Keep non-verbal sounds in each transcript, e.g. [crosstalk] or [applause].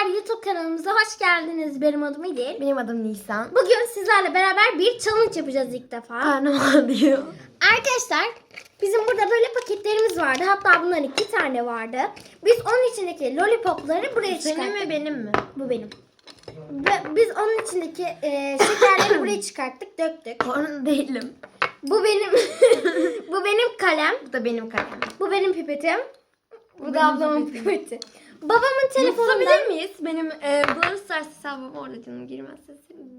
Arkadaşlar YouTube kanalımıza hoş geldiniz. Benim adım İdil. Benim adım Nisan. Bugün sizlerle beraber bir challenge yapacağız ilk defa. Karnım ağrıyor. Arkadaşlar bizim burada böyle paketlerimiz vardı. Hatta bunların iki tane vardı. Biz onun içindeki lollipopları buraya Senin çıkarttık. mi benim mi? Bu benim. Ve biz onun içindeki e, şekerleri [coughs] buraya çıkarttık, döktük. Korn değilim. Bu benim [laughs] bu benim kalem, Bu da benim kalemim. bu benim pipetim. Bu da benim ablamın pipeti. Babamın telefonundan Tutabilir miyiz? Benim e, Brawl Stars hesabım orada canım girmezse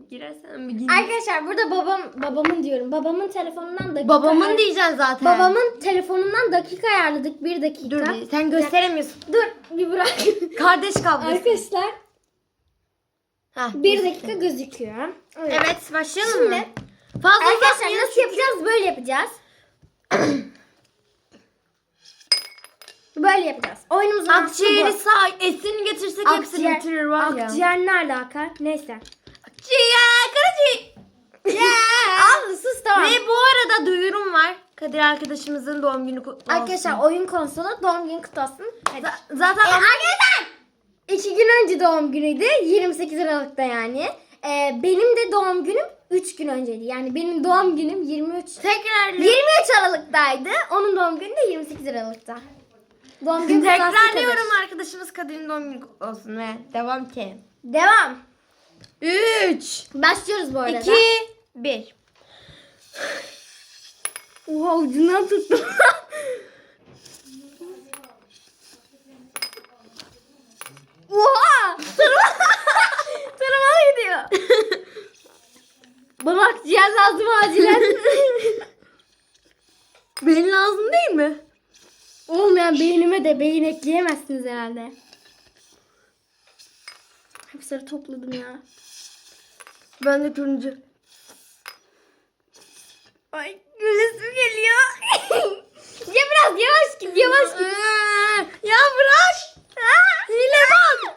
girersen bir gireyim. Arkadaşlar burada babam babamın diyorum. Babamın telefonundan dakika Babamın diyeceksin zaten. Babamın telefonundan dakika ayarladık. Bir dakika. Dur bir, sen gösteremiyorsun. Dur bir bırak. Kardeş kavgası. Arkadaşlar Hah, bir dakika gözüküyor. Evet. Evet başlayalım Şimdi mı? Fazla arkadaşlar nasıl yapacağız? Böyle yapacağız. [clears throat] Böyle yapacağız. Oyunumuzun adı Akciğeri sağ esini getirsek hepsini bitirir var ya. Akciğer ne alaka? Neyse. Akciğer, karaciğer. [laughs] Al sus tamam. Ve bu arada duyurum var. Kadir arkadaşımızın doğum günü kutlu olsun. Arkadaşlar oyun konsolu doğum günü kutlu olsun. Hadi. Z- zaten E, arkadaşlar iki gün önce doğum günüydü. 28 Aralık'ta yani. E, benim de doğum günüm 3 gün önceydi. Yani benim doğum günüm 23 tekrar 23 Aralık'taydı. Onun doğum günü de 28 Aralık'ta. Doğum günü kutlu olsun tekrarlıyorum arkadaşımız Kadir'in doğum günü kutlu olsun ve devam ki. Devam. 3 Başlıyoruz bu arada. 2 1 Oha ucundan tuttum. [laughs] Oha! Taramalı [laughs] gidiyor. [laughs] Bana akciğer lazım acilen. Benim lazım değil mi? Olmayan beynime de beyin ekleyemezsiniz herhalde. Hepsini topladım ya. Ben de turuncu. Ay gülesim geliyor. ya biraz yavaş git yavaş git. ya bırak. Hile bak.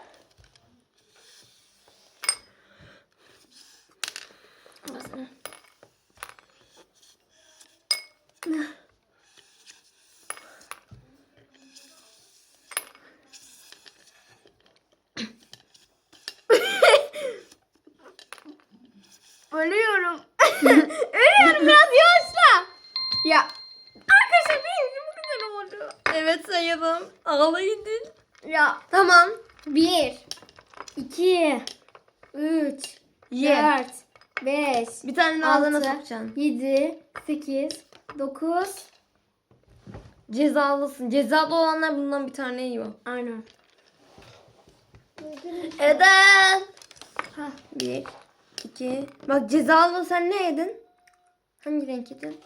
Ölüyorum. Ölüyorum biraz yavaşla. Ya. Arkadaşlar benim bu kadar oldu. Evet sayalım. Ağlayın. Ya. Tamam. Bir. iki, Üç. Ye. Dört. Beş. Bir tane ağzına sokacaksın. Yedi. Sekiz. Dokuz. Cezalısın. Cezalı olanlar bundan bir tane yiyor. Aynen. Eden. Ha. Bir, iki. Bak cezalı sen ne yedin? Hangi renk yedin?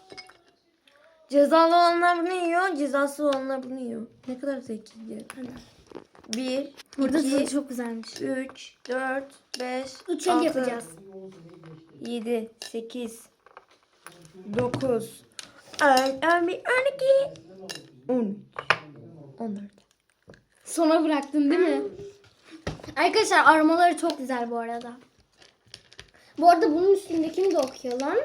Cezalı olanlar bunu yiyor, cezasız olanlar bunu yiyor. Ne kadar zekice. Bir, Burada tadı iki, çok güzelmiş. üç, dört, beş, Üç el altı, yapacağız. yedi, sekiz, dokuz, on, on bir, on iki, on. On dört. Sona bıraktın değil mi? Arkadaşlar aromaları çok güzel bu arada. Bu arada bunun üstündekini de okuyalım.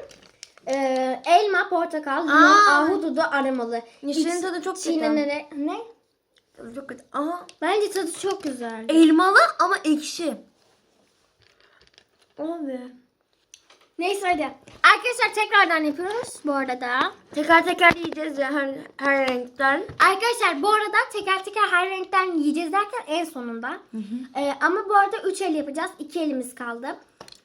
Ee, elma, portakal, limon, Aa. ahududu aromalı. Yeşilin İç- tadı çok kötü. çiğnenene- Ne? Tadı çok kötü. Aha. Bence tadı çok güzel. Elmalı ama ekşi. Abi. Neyse hadi. Arkadaşlar tekrardan yapıyoruz bu arada. Teker teker yiyeceğiz ya her, her renkten. Arkadaşlar bu arada teker teker her renkten yiyeceğiz derken en sonunda. Ee, ama bu arada 3 el yapacağız. 2 elimiz kaldı.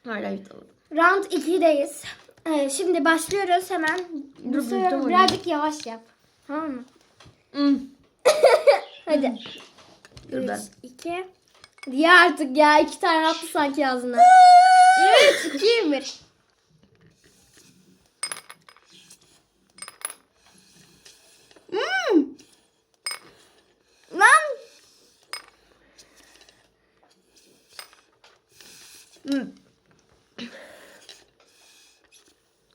Hala yutalım. Round 2'deyiz. Ee, şimdi başlıyoruz hemen. Dur, sefer dur, dur. birazcık yavaş yap. Tamam mı? [laughs] Hadi. Dur 3, ben. 2. Ya artık ya. iki tane attı sanki ağzına. 3, 2, 1. Hmm. Lan. Hmm.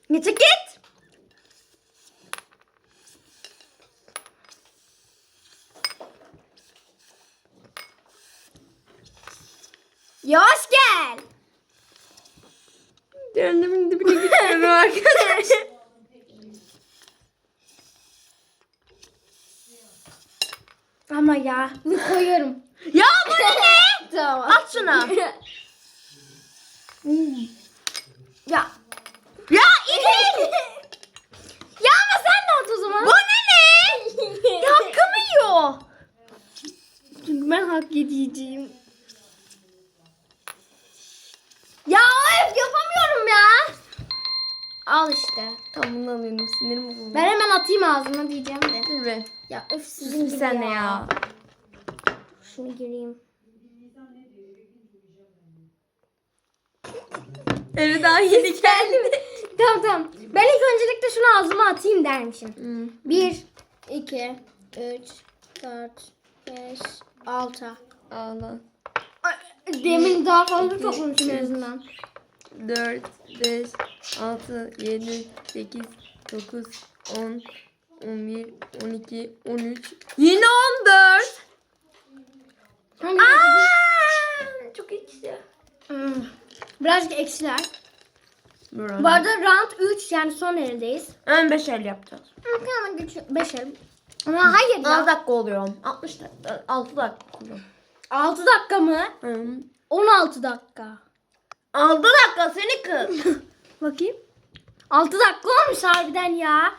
Git git. Yavaş gel. Cehennemin dibine gidiyorum [laughs] arkadaş. Ama ya. Bir koyuyorum. ya bu ne? [laughs] tamam. At şunu. [laughs] Ya. Ya. Ya ama sen de at o zaman. Bu ne ne? Ya hakkımı yiyor. Çünkü ben hak yediğim. Ya öf yapamıyorum ya. Al işte. Tamam bunu alayım. Sinirim bozuldu. Ben hemen atayım ağzıma diyeceğim de. Be. Ya öf sizin gibi sen ne ya? Şunu gireyim. Eve daha yeni geldim. Tamam tamam. Ben ilk öncelikle şunu ağzıma atayım dermişim. Hmm. 1, 2, 3, 4, 5, 6. Ağla. Demin daha fazla toplamışım en azından. 4, 5, 6, 7, 8, 9, 10, 11, 12, 13. Yine 14. Hani Aa, çok ekşi. Hmm. Birazcık eksiler. Biraz. Bu arada round 3 yani son elindeyiz. Ön 5 el yapacağız. Hemen geçiyor. 5 el. Ama hayır 6 ya. dakika oluyor. 60 dakika. 6 dakika oluyor. 6 dakika mı? Hı. 16 dakika. 6 dakika seni kız. [laughs] Bakayım. 6 dakika olmuş harbiden ya.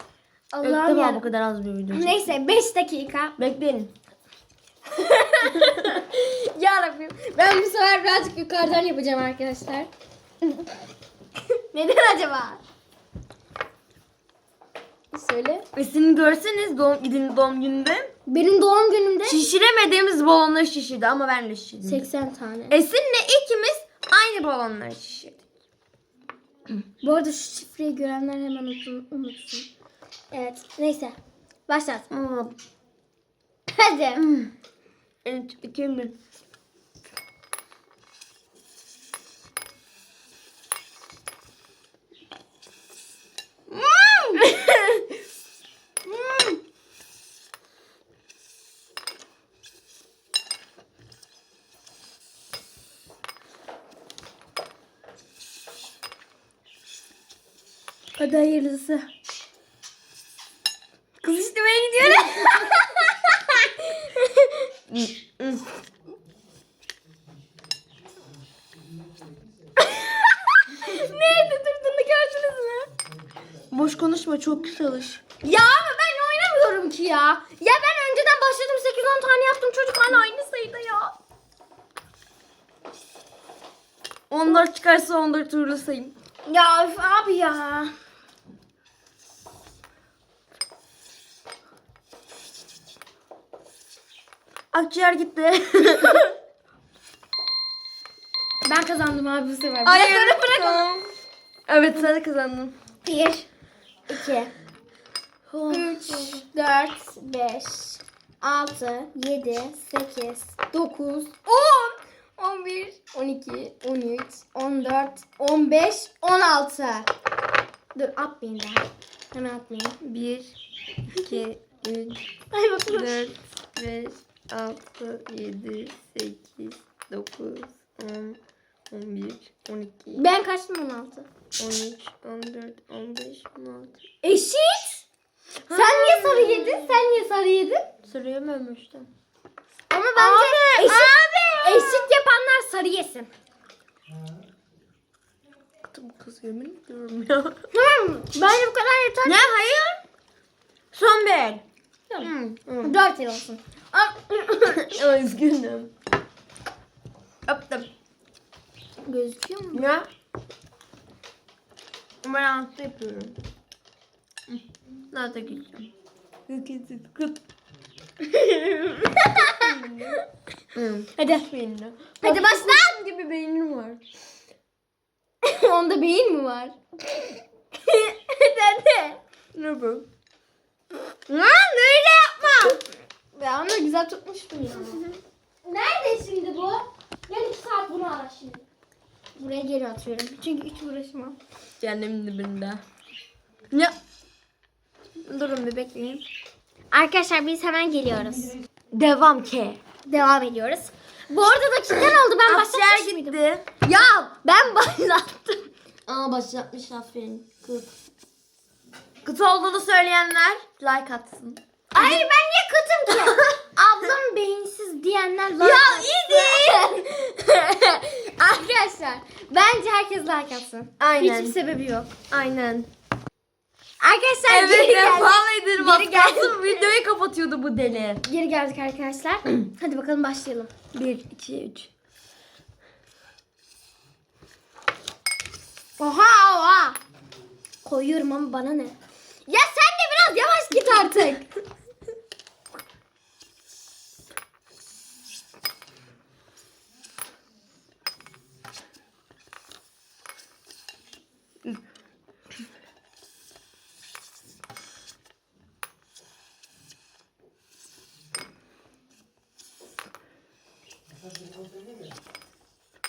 Allah'ım tamam bu ya. kadar az bir video. Neyse 5 dakika. Bekleyin. [laughs] ya Rabbim. Ben bu sefer birazcık yukarıdan yapacağım arkadaşlar. Neden acaba? Söyle. Ve sizin görseniz doğum, gidin doğum gününde Benim doğum günümde şişiremediğimiz balonları şişirdi ama ben de şişirdim. 80 tane. Esin'le ikimiz aynı balonları şişirdik. Bu arada şu şifreyi görenler hemen unutsun. unutsun. Evet. Neyse. Başlat. Hadi. 3, 2, 1. Hadi hayırlısı. Kız istemeye gidiyorum. Nerede durduğunu gördünüz mü? Boş konuşma çok çalış. Ya ama ben oynamıyorum ki ya. Ya ben önceden başladım 8-10 tane yaptım. Çocuk hala aynı sayıda ya. 14 çıkarsa 14 turlu sayın. Ya üf, abi ya. Akciğer gitti. [laughs] Ben kazandım abi bu sefer. Hayır. Bırak, bırak, bırak. Tamam. Evet sen kazandın. 1, 2, 3, 4, 5, 6, 7, 8, 9, 10, 11, 12, 13, 14, 15, 16. Dur atmayayım daha. Hemen atmayayım. 1, 2, 3, Ay bakalım. 4, 5, 6, 7, 8, 9, 10, 11, 12, Ben kaçtım 16. 13, 14, 15, 16. Eşit. Sen niye sarı yedin? Sen niye sarı yedin? Sürüyememiştim. Ama bence eşit, abi. eşit yapanlar sarı yesin. Bu kız yemin ediyorum ya. Tamam? Bence bu kadar yeter. ne hayır? Son bir. Tamam. Hı. Dört yıl olsun. [laughs] Üzgünüm. Öptüm. Gözüküyor mu? Ya. Ben altta yapıyorum. Nerede gideceğim? Kız. Hı. Hadi. Benim de. Hadi başla. gibi beynim var. [laughs] Onda beyin mi var? [laughs] hadi. Ne bu? Lan öyle yapma. Ya ama güzel tutmuştum ya. [laughs] Nerede şimdi bu? Gel iki saat bunu ara şimdi. Buraya geri atıyorum. Çünkü hiç uğraşmam. Cehennemin dibinde. Ya. Durun bir bekleyin. Arkadaşlar biz hemen geliyoruz. Devam ki. Devam ediyoruz. Bu arada da kimden oldu? Ben Akciğer başlatmış mıydım? gitti. Ya ben başlattım. Aa başlatmış aferin. Kız. Kıt olduğunu söyleyenler like atsın. Hayır ben niye kıtım ki? [laughs] Ablam beyinsiz diyenler var. Ya İdil! [laughs] Arkadaşlar bence herkes like atsın. Aynen. Hiçbir sebebi yok. Aynen. Arkadaşlar Evet geri geldik. devam edelim. Az Geri geldik. [laughs] videoyu kapatıyordu bu deli. Geri geldik arkadaşlar. [clears throat] Hadi bakalım başlayalım. 1, 2, 3. Oha oha. Koyuyorum ama bana ne? Ya sen de biraz yavaş git artık.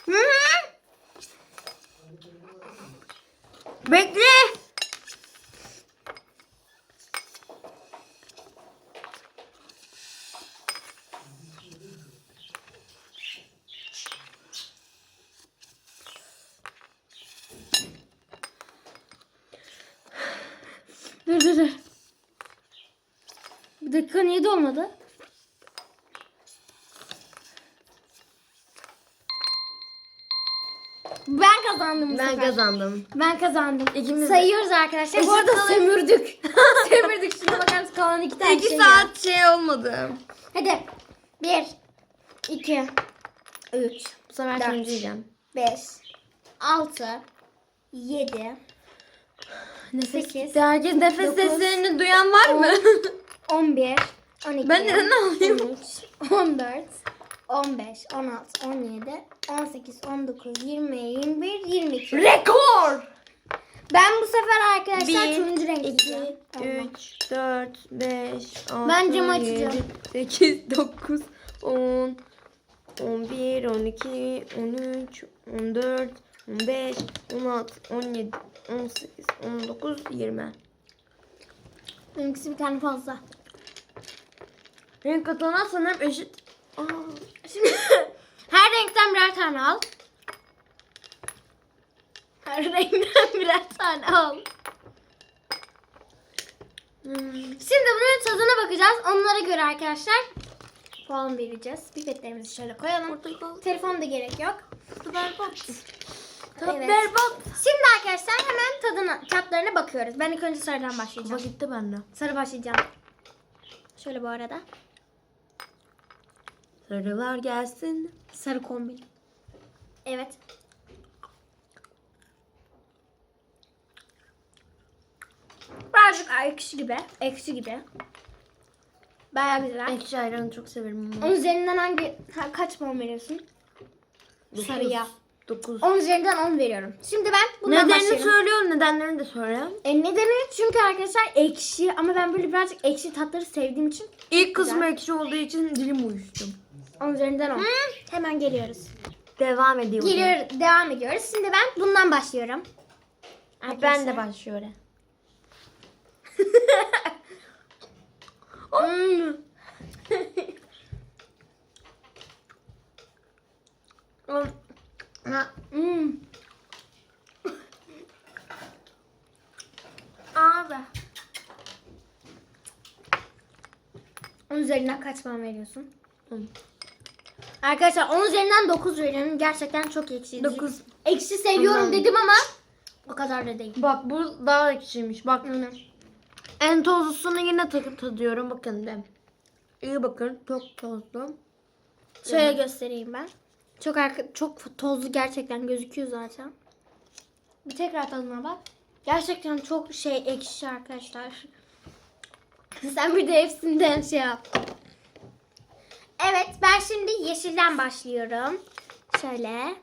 Hı hı. Bekle. Dur dur dur. Niye dolmadı? Ben kazandım bu Ben sefer. kazandım. Ben kazandım. İkimiz de- Sayıyoruz arkadaşlar. Bu arada sömürdük. [laughs] [laughs] sömürdük. Şuna bakar mısın? Kalan iki tane 2 şey saat şey olmadı. Hadi. Bir, iki, üç, Bu sefer Dört. turuncu yiyeceğim. beş, altı, yedi, Nefes Sekiz. Herkes nefes dokuz, seslerini duyan var mı? on bir, on iki, Ben neden on yedi, on sekiz, on dokuz, yirmi, yirmi bir, yirmi iki. Rekor! Ben bu sefer arkadaşlar turuncu renk 2, giyeceğim. Tamam. 3, 4, 5, 6, Ben camı açacağım. 8, 9, 10, 11, 12, 13, 14, 15, 16, 17, 18, 19, 20. Benimkisi bir tane fazla. Renk katılan sanırım eşit. Aa, Şimdi [laughs] her renkten birer tane al. Her renkten [laughs] birer tane al. hmm. Şimdi bunun tadına bakacağız. Onlara göre arkadaşlar puan vereceğiz. Pipetlerimizi şöyle koyalım. Telefon da gerek yok. Berbat. Evet. Berbat. Şimdi arkadaşlar hemen tadına, tatlarına bakıyoruz. Ben ilk önce sarıdan başlayacağım. gitti bende. Sarı başlayacağım. Şöyle bu arada. Sarılar gelsin. Sarı kombin. Evet. Birazcık ekşi gibi. Ekşi gibi. Bayağı güzel. Ekşi ayranı çok severim. Onun üzerinden hangi ha, kaç puan veriyorsun? Dokuz. Sarıya. 9. 10 üzerinden 10 veriyorum. Şimdi ben bundan Nedenini başlayayım. söylüyorum, nedenlerini de söyle. E, nedeni çünkü arkadaşlar ekşi ama ben böyle birazcık ekşi tatları sevdiğim için İlk kısmı ekşi olduğu için dilim uyuştu. 10 üzerinden 10. Hemen geliyoruz. Devam ediyorum. Geliyor, devam ediyoruz. Şimdi ben bundan başlıyorum. Ben de başlıyorum. Hmm. Hmm. Abi. 10 üzerinden kaç puan veriyorsun? On. Arkadaşlar 10 üzerinden 9 veriyorum. Gerçekten çok ekşi. 9. Ekşi seviyorum Tamam. dedim ama o kadar da değil. Bak bu daha ekşiymiş. Bak Aynen. en tozlusunu yine takıp tadıyorum. Bakın de. İyi bakın. Çok tozlu. Şöyle göstereyim ben. Çok arka, çok tozlu gerçekten gözüküyor zaten. Bir tekrar tadına bak. Gerçekten çok şey ekşi arkadaşlar. [laughs] Sen bir de hepsinden şey yap. Evet ben şimdi yeşilden başlıyorum. Şöyle.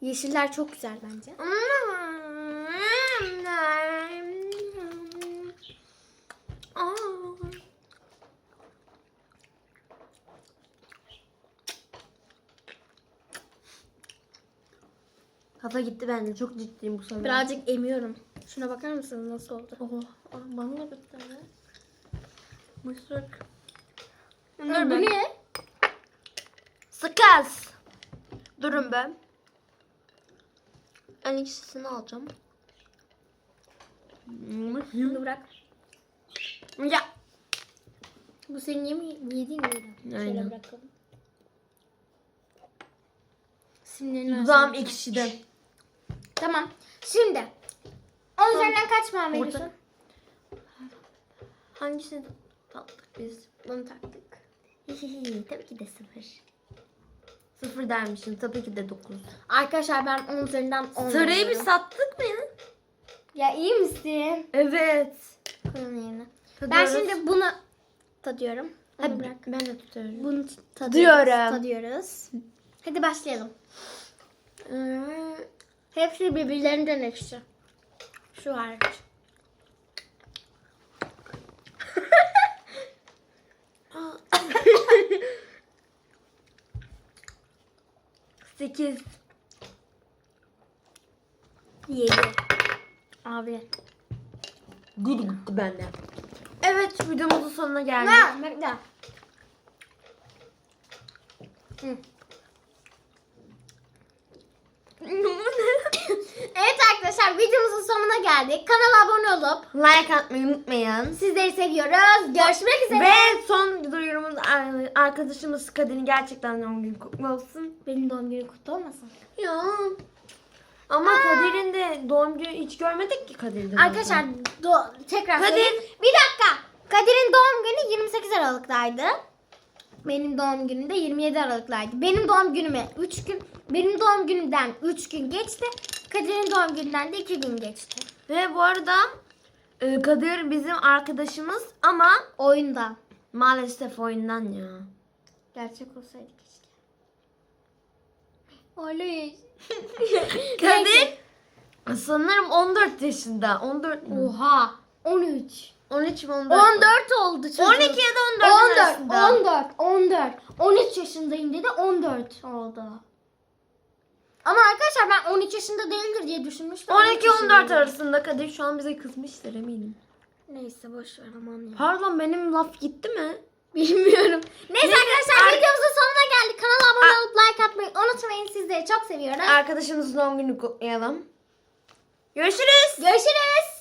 Yeşiller çok güzel bence. Kafa gitti bende. Çok ciddiyim bu sefer. Birazcık emiyorum. Şuna bakar mısınız nasıl oldu? Oho. Bana da bir tane. Mısık. Bu ne? Sıkaz. Durun ben. En ikisini alacağım. Bunu bırak. Ya. Bu senin yemi yediğin miydi? Şöyle Aynen. bırakalım. Sinirlendim. Dudağım ekşidi. Tamam. Şimdi. 10 üzerinden kaç puan veriyorsun? Hangisini tattık biz? Bunu taktık. Tabii ki de sıfır. Sıfır dermişim. Tabii ki de dokuz. Arkadaşlar ben 10 üzerinden 10 Sarayı bir veriyorum. sattık mı ya? Ya iyi misin? Evet. Yerine. Ben Tadıyoruz. şimdi bunu tadıyorum. Hadi Hadi bırak. Ben de tutuyorum. Bunu tadıyoruz. Diyorum. Tadıyoruz. Hadi başlayalım. Ee, Hepsi birbirlerinden ekşi. Şu hariç. Sekiz. 7. Abi. Bir gitti bende. Evet videomuzun sonuna geldik. Ne? Bekle. Hı. evet arkadaşlar videomuzun sonuna geldik. Kanala abone olup like atmayı unutmayın. sizleri seviyoruz. Görüşmek üzere. Ve son duyurumuz arkadaşımız Kadir'in gerçekten doğum günü kutlu olsun. Benim doğum günü kutlu olmasın? Ya. Ama Kadir'in de doğum günü hiç görmedik ki Kadir'de. Arkadaşlar do- tekrar Kadir. söyleyeyim. Bir dakika. Kadir'in doğum günü 28 Aralık'taydı. Benim doğum günüm de 27 Aralık'taydı. Benim doğum günüme 3 gün, benim doğum günümden 3 gün geçti. Kadir'in doğum gününden de 2 gün geçti. Ve bu arada e, Kadir bizim arkadaşımız ama Oyunda. maalesef oyundan ya. Gerçek olsaydı keşke. Oley. [laughs] Kadir sanırım 14 yaşında. 14 mu? Oha. 13. 13 mi 14? 14 oldu çocuk. 12 ya da 14, 14, arasında. 14, 14. 13 yaşındayım dedi 14 oldu. Ama arkadaşlar ben 13 yaşında değildir diye düşünmüştüm. 12 14 yaşındayım. arasında Kadir şu an bize kızmıştır eminim. Neyse boş ver aman ya. Pardon benim laf gitti mi? [laughs] Bilmiyorum. Neyse arkadaşlar ar- videomuzun sonuna geldik. Kanala abone olup like atmayı unutmayın. Sizleri çok seviyoruz. Arkadaşımızın doğum günü kutlayalım. Görüşürüz. Görüşürüz.